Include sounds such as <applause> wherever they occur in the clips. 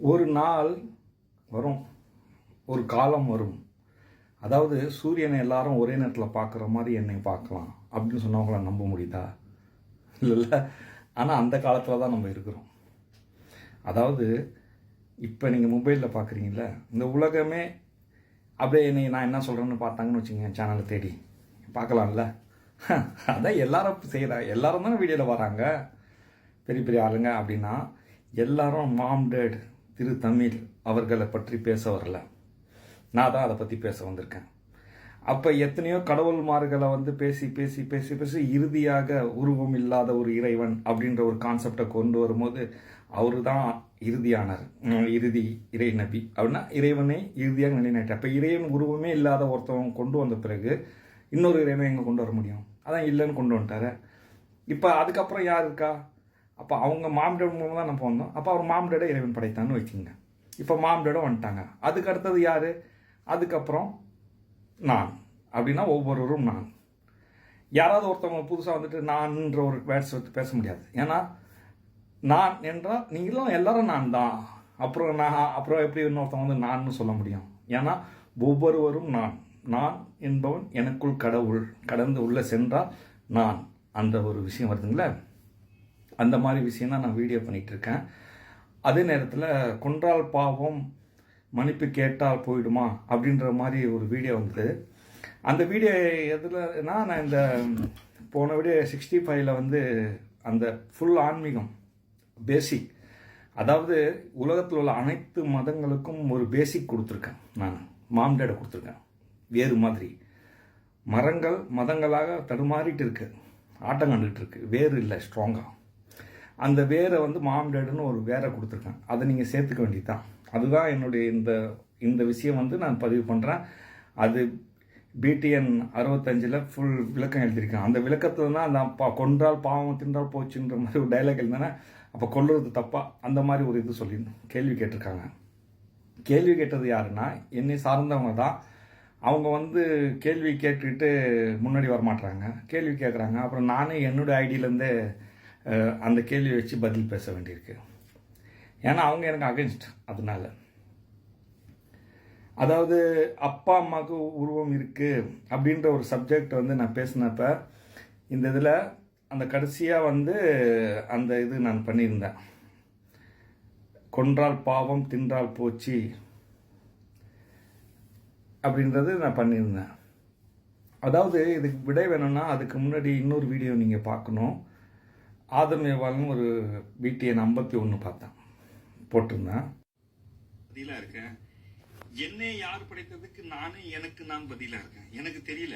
ஒரு நாள் வரும் ஒரு காலம் வரும். அதாவது சூரியனை எல்லாரும் ஒரே நேரத்தில் பார்க்குற மாதிரி என்னை பார்க்கலாம் அப்படின்னு சொன்னவங்கள நம்ப முடியுதா? இல்லைல்ல ஆனால் அந்த காலத்தில் தான் நம்ம இருக்கிறோம். அதாவது இப்போ நீங்கள் மொபைலில் பார்க்குறீங்கள இந்த உலகமே அப்படியே என்னை நான் என்ன சொல்கிறேன்னு பார்த்தாங்கன்னு வச்சுங்க சேனலை தேடி. பார்க்கலாம்ல. <laughs> அதான் எல்லாரும் செய்கிறா எல்லாரும் தானே வீடியோவில் வராங்க. பெரிய பெரிய ஆளுங்க அப்படின்னா எல்லாரும் மாம் டேட் திரு தமிழ் அவர்களை பற்றி பேச வரல. நான் தான் அதை பற்றி பேச வந்திருக்கேன். அப்போ எத்தனையோ கடவுள்மார்களை வந்து பேசி பேசி பேசி பேசி இறுதியாக உருவம் இல்லாத ஒரு இறைவன் அப்படின்ற ஒரு கான்செப்டை கொண்டு வரும்போது அவர் தான் இறுதியானார் இறுதி இறை நபி. அப்படின்னா இறைவனை இறுதியாக நிலைநாட்டார் அப்போ இறைவன் உருவமே இல்லாத ஒருத்தவன் கொண்டு வந்த பிறகு இன்னொரு இறைவனை எங்கே கொண்டு வர முடியும்? அதான் இல்லைன்னு கொண்டு வந்துட்டார். இப்போ அதுக்கப்புறம் யார் இருக்கா? அப்போ அவங்க மாம்டேட் மூலமாக தான் நம்ம வந்தோம். அப்போ அவர் மாம்டேடை இறைவன் படைத்தான்னு வச்சுங்க இப்போ மாம்டேடும் வந்துட்டாங்க. அதுக்கு அடுத்தது யார்? அதுக்கப்புறம் நான். அப்படின்னா ஒவ்வொருவரும் நான். யாராவது ஒருத்தவங்க புதுசாக வந்துட்டு நான்ன்ற ஒரு வேர்ட்ஸ் வச்சு பேச முடியாது. ஏன்னா நான் என்றால் நீங்களும் எல்லாரும் நான் தான். அப்புறம் நான் அப்புறம் எப்படி இன்னொருத்தவங்க வந்து நான்னு சொல்ல முடியும்? ஏன்னா ஒவ்வொருவரும் நான். நான் என்பவன் எனக்குள் கடவுள். கடந்து உள்ளே சென்றால் நான். அந்த ஒரு விஷயம் வருதுங்களே? அந்த மாதிரி விஷயம் தான் நான் வீடியோ பண்ணிகிட்ருக்கேன் அதே நேரத்தில் கொன்றால் பாவம் மன்னிப்பு கேட்டால் போயிடுமா? அப்படின்ற மாதிரி ஒரு வீடியோ வந்தது. அந்த வீடியோ எதுலனா நான் இந்த போன வீடியோ சிக்ஸ்டி ஃபைவ்ல வந்து அந்த ஃபுல் ஆன்மீகம் பேசிக் அதாவது உலகத்தில் உள்ள அனைத்து மதங்களுக்கும் ஒரு பேசிக் கொடுத்துருக்கேன் நான். மாம்டேடை கொடுத்துருக்கேன். வேறு மாதிரி. மரங்கள் மதங்களாக தடுமாறிட்டு இருக்கு. ஆட்டம் கண்டுட்டு இருக்கு. வேறு இல்லை ஸ்ட்ராங்காக அந்த வேரை வந்து மாம்டேடுன்னு ஒரு வேரை கொடுத்துருக்கேன். அதை நீங்கள் சேர்த்துக்க வேண்டியதுதான். அதுதான் என்னுடைய இந்த இந்த விஷயம் வந்து நான் பதிவு பண்ணுறேன் அது பிடிஎன் அறுபத்தஞ்சில் ஃபுல் விளக்கம் எழுதியிருக்கேன். அந்த விளக்கத்தில் தான் அந்த பா கொன்றால் பாவம் தின்றால் போச்சுன்ற மாதிரி ஒரு டைலாக் எழுதினேன். அப்போ கொல்லுறது தப்பா? அந்த மாதிரி ஒரு இது சொல்லி கேள்வி கேட்டிருக்காங்க. கேள்வி கேட்டது யாருன்னா என்னை சார்ந்தவங்க தான். அவங்க வந்து கேள்வி கேட்டுக்கிட்டு முன்னாடி வரமாட்றாங்க. கேள்வி கேட்குறாங்க அப்புறம் நானே என்னோடய ஐடியிலேருந்தே அந்த கேள்வி வச்சு பதில் பேச வேண்டியிருக்கு. ஏன்னா அவங்க எனக்கு அகென்ஸ்ட் அதனால. அதாவது அப்பா அம்மாவுக்கு உருவம் இருக்குது அப்படின்ற ஒரு சப்ஜெக்ட் வந்து நான் பேசினப்ப இந்த இதில் அந்த கடைசியாக வந்து அந்த இது நான் பண்ணியிருந்தேன். கொன்றால் பாவம் தின்றால் போச்சு அப்படின்றது நான் பண்ணியிருந்தேன். அதாவது இதுக்கு விடை வேணும்னா அதுக்கு முன்னாடி இன்னொரு வீடியோ நீங்கள் பார்க்கணும். ஆதம் ஏவாள்னு ஒரு பிடிஎன் ஐம்பத்தி ஒன்று பார்த்தேன். போட்டிருந்தேன். பதிலா இருக்கேன். என்னை யார் படைத்ததுக்கு நானே எனக்கு நான் பதிலா இருக்கேன். எனக்கு தெரியல.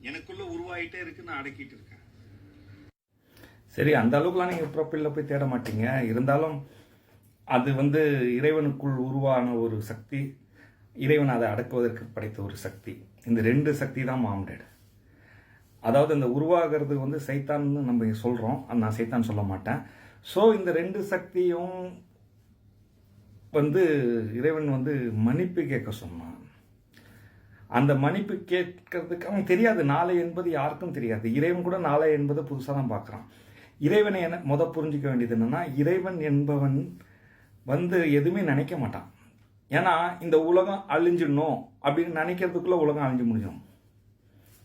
எனக்குள்ள உருவாயிட்டே இருக்கு நான் அடக்கிட்டு இருக்கேன். சரி அந்த அளவுக்குலாம் நீங்கள் ப்ரொஃபைலில் போய் தேட மாட்டீங்க. இருந்தாலும் அது வந்து இறைவனுக்குள் உருவான ஒரு சக்தி இறைவன் அதை அடக்குவதற்கு படைத்த ஒரு சக்தி. இந்த ரெண்டு சக்தி தான் மாம்டேட். அதாவது இந்த உருவாகிறது வந்து சைத்தான்னு நம்ம சொல்கிறோம் நான் சைத்தான் சொல்ல மாட்டேன். ஸோ இந்த ரெண்டு சக்தியும் வந்து இறைவன் வந்து மன்னிப்பு கேட்க சொன்னான். அந்த மன்னிப்பு கேட்கறதுக்கு அவன் தெரியாது. நாளை என்பது யாருக்கும் தெரியாது. இறைவன் கூட நாளை என்பதை புதுசாக தான் பார்க்குறான். இறைவனை என்ன முத புரிஞ்சிக்க வேண்டியது என்னென்னா இறைவன் என்பவன் வந்து எதுவுமே நினைக்க மாட்டான். ஏன்னா இந்த உலகம் அழிஞ்சிடணும் அப்படின்னு நினைக்கிறதுக்குள்ள உலகம் அழிஞ்சு முடிஞ்சிடும்.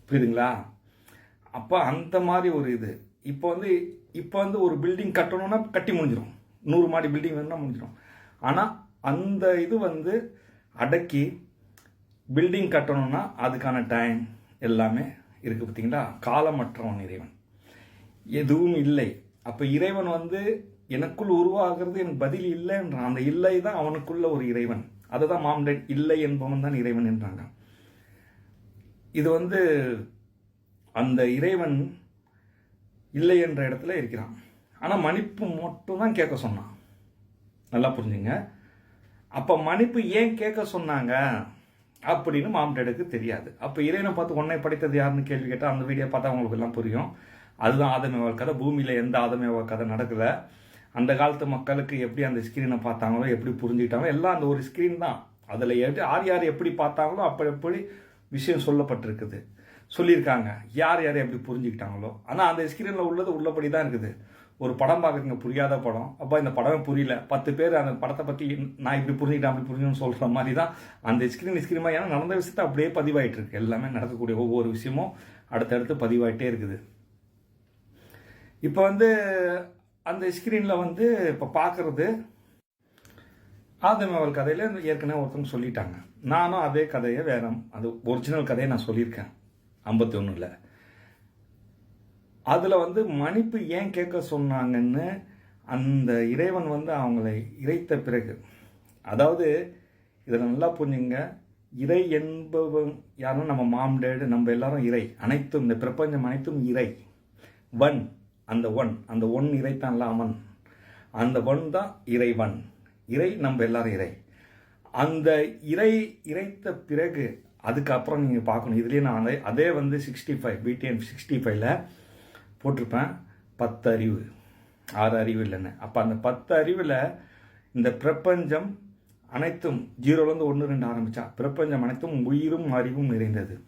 புரியுதுங்களா? அப்போ அந்த மாதிரி ஒரு இது. இப்போ வந்து இப்போ வந்து ஒரு பில்டிங் கட்டணும்னா கட்டி முடிஞ்சிடும் நூறு மாடி பில்டிங் வேணும்னா முடிஞ்சிடும் ஆனால் அந்த இது வந்து அடக்கி பில்டிங் கட்டணும்னா அதுக்கான டைம் எல்லாமே இருக்குது பார்த்தீங்களா காலமற்றவன் இறைவன். எதுவும் இல்லை. அப்போ இறைவன் வந்து எனக்குள் உருவாகிறது எனக்கு பதில் இல்லைன்றான். அந்த இல்லை தான் அவனுக்குள்ள ஒரு இறைவன். அதுதான் மாம்டன் இல்லை என்பவன் தான் இறைவன் என்றாங்க. இது வந்து அந்த இறைவன் இல்லை என்ற இடத்துல இருக்கிறான். ஆனால் மன்னிப்பு மட்டும் தான் கேட்க சொன்னான். நல்லா புரிஞ்சுங்க. அப்போ மன்னிப்பு ஏன் கேட்க சொன்னாங்க அப்படின்னு மாம்டேடுக்கு தெரியாது. அப்போ இறைவனை பார்த்து உன்னை படைத்தது யாருன்னு கேள்வி கேட்டால் அந்த வீடியோ பார்த்தா அவங்களுக்கு எல்லாம் புரியும். அதுதான் ஆதமேவா கதை. பூமியில் எந்த ஆதமேவா கதை நடக்கலை. அந்த காலத்து மக்களுக்கு எப்படி அந்த ஸ்க்ரீனை பார்த்தாங்களோ எப்படி புரிஞ்சுக்கிட்டாங்களோ எல்லாம் அந்த ஒரு ஸ்க்ரீன் தான். அதில் எப்படி யார் யார் எப்படி பார்த்தாங்களோ அப்படி எப்படி விஷயம் சொல்லப்பட்டிருக்குது. சொல்லியிருக்காங்க. யார் யார் எப்படி புரிஞ்சுக்கிட்டாங்களோ. ஆனால் அந்த ஸ்க்ரீனில் உள்ளது உள்ளபடி தான் இருக்குது. ஒரு படம் பார்க்குறீங்க புரியாத படம். அப்போ இந்த படமே புரியல. பத்து பேர் அந்த படத்தை பற்றி நான் இப்படி புரிஞ்சுக்கிட்டேன் அப்படி புரிஞ்சுன்னு சொல்கிற மாதிரி தான் அந்த ஸ்க்ரீன் ஸ்க்ரீன் ஏன்னா நடந்த விஷயத்தை அப்படியே பதிவாயிட்டு இருக்கு. எல்லாமே நடக்கக்கூடிய ஒவ்வொரு விஷயமும் அடுத்தடுத்து பதிவாயிட்டே இருக்குது. இப்போ வந்து அந்த ஸ்க்ரீனில் வந்து இப்போ பார்க்குறது ஆதமவல் கதையில் ஏற்கனவே ஒருத்தவங்க சொல்லிட்டாங்க. நானும் அதே கதையை வேற அது ஒரிஜினல் கதையை நான் சொல்லியிருக்கேன். ஐம்பத்தி ஒன்றில் அதில் வந்து மன்னிப்பு ஏன் கேட்க சொன்னாங்கன்னு அந்த இறைவன் வந்து அவங்களை இறைத்த பிறகு அதாவது இதை நல்லா புரிஞ்சுங்க. இறை என்பவன் யாரும் நம்ம மாம் டேடு நம்ம எல்லாரும் இறை. அனைத்தும் இந்த பிரபஞ்சம் அனைத்தும் இறை. வன் அந்த ஒன் அந்த ஒன் இறைத்தான்ல அவன் அந்த ஒன் தான் இறைவன். இறை நம்ம எல்லாரும் இறை. அந்த இறை இறைத்த பிறகு அதுக்கப்புறம் நீங்கள் பார்க்கணும். இதுலேயே நான் அதே அதே வந்து சிக்ஸ்டி ஃபைவ் பிடிஎன் சிக்ஸ்டி ஃபைவ்ல போட்டிருப்பேன். பத்து அறிவு. ஆறு அறிவு இல்லைன்னு. அப்போ அந்த பத்து அறிவில் இந்த பிரபஞ்சம் அனைத்தும் ஜீரோலேருந்து ஒன்று ரெண்டு ஆரம்பித்தா பிரபஞ்சம் அனைத்தும் உயிரும் அறிவும் நிறைந்தது.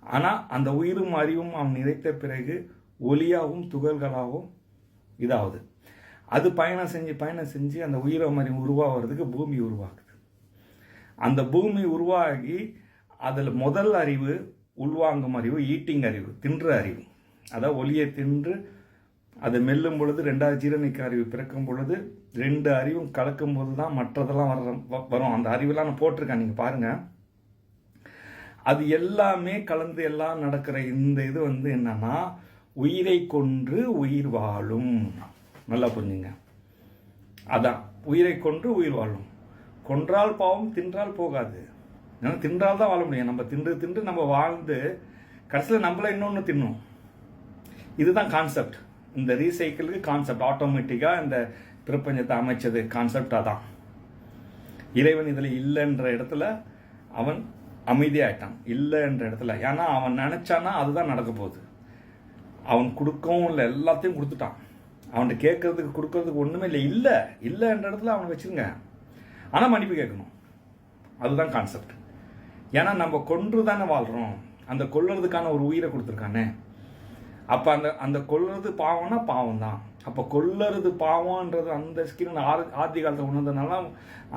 ஆனால் அந்த உயிரும் அறிவும் அவன் நிறைத்த பிறகு ஒளியாகவும் துகள்களாகவும் இதாகுது அது பயணம் செஞ்சு பயணம் செஞ்சு அந்த உயிரை அறிவு உருவாகிறதுக்கு பூமி உருவாகுது. அந்த பூமி உருவாகி அதில் முதல் அறிவு உள்வாங்கும் அறிவு ஈட்டிங் அறிவு தின்ற அறிவு. அதாவது ஒளியை தின்று அதை மெல்லும் பொழுது ரெண்டாவது ஜீரணிக்க அறிவு பிறக்கும் பொழுது ரெண்டு அறிவும் கலக்கும் போது தான் மற்றதெல்லாம் வர வ- வரும். அந்த அறிவெல்லாம் நான் போட்டிருக்கேன் நீங்கள் பாருங்கள் அது எல்லாமே கலந்து எல்லாம் நடக்கிற இந்த இது வந்து என்னன்னா உயிரை கொன்று உயிர் வாழும். நல்லா புரிஞ்சுங்க. அதான். உயிரை கொன்று உயிர் வாழும். கொன்றால் பாவம் தின்றால் போகாது. ஏன்னா தின்றால் தான் வாழ முடியும். நம்ம தின்று தின்று நம்ம வாழ்ந்து கடைசியில் நம்மள இன்னொன்று தின்னும் இதுதான் கான்செப்ட் இந்த ரீசைக்கிளுக்கு கான்செப்ட் ஆட்டோமேட்டிக்காக இந்த பிரபஞ்சத்தை அமைச்சது கான்செப்ட் தான். இறைவன் இதில் இல்லைன்ற இடத்துல அவன் அமைதியாயிட்டான். இல்லைன்ற இடத்துல. ஏன்னா அவன் நினச்சானா அதுதான் நடக்க போகுது. அவன் கொடுக்கவும் இல்லை. எல்லாத்தையும் கொடுத்துட்டான். அவன்கிட்ட கேட்கறதுக்கு கொடுக்கறதுக்கு ஒன்றுமே இல்லை. இல்லை. இல்லைன்ற இடத்துல அவனை வச்சிருங்க. ஆனால் மன்னிப்பு கேட்கணும். அதுதான் கான்செப்ட் ஏன்னா நம்ம கொன்று தானே வாழ்கிறோம் அந்த கொல்லுறதுக்கான ஒரு உயிரை கொடுத்துருக்கானே. அப்போ அந்த அந்த கொல்லுறது பாவம்னா பாவம் தான் அப்போ கொல்லுறது பாவம்ன்றது அந்த ஸ்கிரீன் ஆதி ஆதி காலத்தில் உணர்ந்ததுனால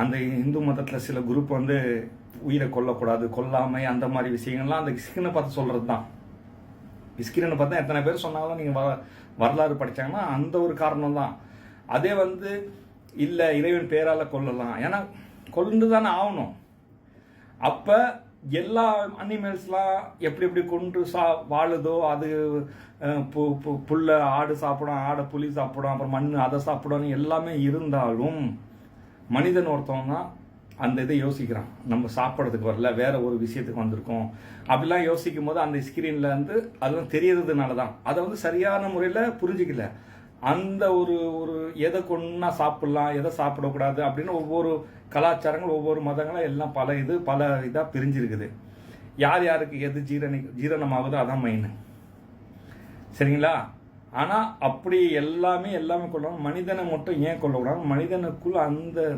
அந்த இந்து மதத்தில் சில குரூப் வந்து உயிரை கொல்லக்கூடாது கொல்லாமை அந்த மாதிரி விஷயங்கள்லாம் அந்த ஸ்கிரீனை பார்த்து சொல்கிறது தான் ஸ்கிரீனை பார்த்தா எத்தனை பேர் சொன்னாலும் நீங்கள் வர வரலாறு படித்தாங்கன்னா அந்த ஒரு காரணம் தான் அதே வந்து இல்லை இறைவன் பேரால் கொல்லலாம். ஏன்னா கொண்டு தானே ஆகணும். அப்போ எல்லா அனிமல்ஸ்லாம் எப்படி எப்படி கொண்டு சா வாழுதோ அது பு பு- புல்லை ஆடு சாப்பிடும் ஆடை புலி சாப்பிடும் அப்புறம் மண் அதை சாப்பிடும்னு எல்லாமே இருந்தாலும் மனிதன் ஒருத்தவங்க தான் அந்த இதை யோசிக்கிறான். நம்ம சாப்பிட்றதுக்கு வரல வேற ஒரு விஷயத்துக்கு வந்திருக்கோம். அப்படிலாம் யோசிக்கும் போது அந்த ஸ்கிரீன்ல வந்து அதெல்லாம் தெரியறதுனால தான் அதை வந்து சரியான முறையில் புரிஞ்சுக்கல. அந்த ஒரு ஒரு எதை கொண்டா சாப்பிடலாம் எதை சாப்பிடக்கூடாது அப்படின்னு ஒவ்வொரு கலாச்சாரங்கள் ஒவ்வொரு மதங்களும் எல்லாம் பல இது பல இதாக பிரிஞ்சிருக்குது. யார் யாருக்கு எது ஜீரணி ஜீரணமாகுதோ அதான் மெயின் சரிங்களா? ஆனால் அப்படி எல்லாமே எல்லாமே கொள்ளணும் மனிதனை மட்டும் ஏன் கொள்ளக்கூடாது மனிதனுக்குள் அந்த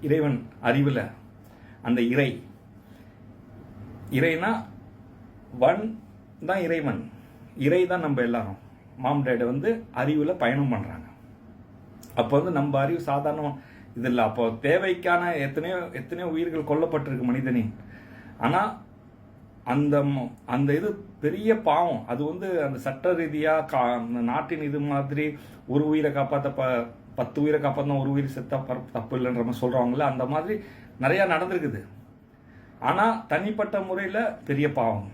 இறைவன் அறிவில் அந்த இறை. இறைனா வன் தான் இறைவன். இறை தான் நம்ம எல்லாரும். மாம் டேடு வந்து அறிவில் பயணம் பண்ணுறாங்க அப்போ வந்து நம்ம அறிவு சாதாரண இது இல்லை. அப்போ தேவைக்கான எத்தனையோ எத்தனையோ உயிர்கள் கொல்லப்பட்டிருக்கு மனிதனின். ஆனால் அந்த அந்த இது பெரிய பாவம். அது வந்து அந்த சட்ட ரீதியாக கா அந்த நாட்டின் இது மாதிரி ஒரு உயிரை காப்பாற்ற ப பத்து உயிரை காப்பாற்றினா ஒரு உயிர் செத்தா பர- தப்பு இல்லைன்ற மாதிரி சொல்கிறாங்களே அந்த மாதிரி நிறையா நடந்திருக்குது. ஆனால் தனிப்பட்ட முறையில் பெரிய பாவம்.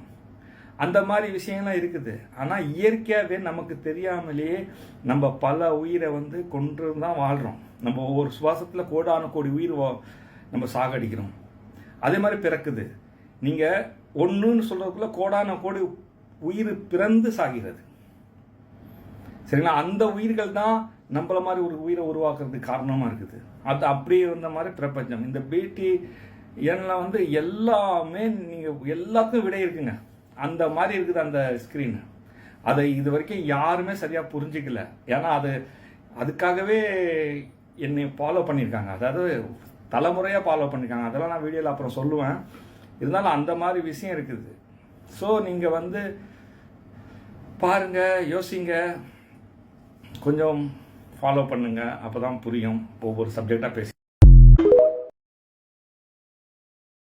அந்த மாதிரி விஷயங்கள்லாம் இருக்குது. ஆனால் இயற்கையாகவே நமக்கு தெரியாமலேயே நம்ம பல உயிரை வந்து கொன்று தான் வாழ்கிறோம் நம்ம ஒவ்வொரு சுவாசத்தில் கோடான கோடி உயிர் வா- நம்ம சாகடிக்கிறோம். அதே மாதிரி பிறக்குது. நீங்கள் ஒன்றுன்னு சொல்கிறதுக்குள்ள கோடான கோடி உயிர் பிறந்து சாகிறது. சரிங்களா? அந்த உயிர்கள் தான் நம்மள மாதிரி ஒரு உயிரை உருவாக்குறதுக்கு காரணமாக இருக்குது. அது அப்படியே இருந்த மாதிரி பிரபஞ்சம். இந்த பேட்டி எண்ணில் வந்து எல்லாமே நீங்கள் எல்லாத்துக்கும் விடை இருக்குங்க. அந்த மாதிரி இருக்குது அந்த ஸ்க்ரீன் அதை இது வரைக்கும் யாருமே சரியாக புரிஞ்சிக்கல. ஏன்னா அது அதுக்காகவே என்னை ஃபாலோ பண்ணியிருக்காங்க. அதாவது தலைமுறையாக ஃபாலோ பண்ணியிருக்காங்க. அதெல்லாம் நான் வீடியோவில் அப்புறம் சொல்லுவேன். இருந்தாலும் அந்த மாதிரி விஷயம் இருக்குது. ஸோ நீங்கள் வந்து பாருங்க யோசிங்க. கொஞ்சம் ஃபாலோ பண்ணுங்கள் அப்போ தான் புரியும். ஒவ்வொரு சப்ஜெக்டாக பேசி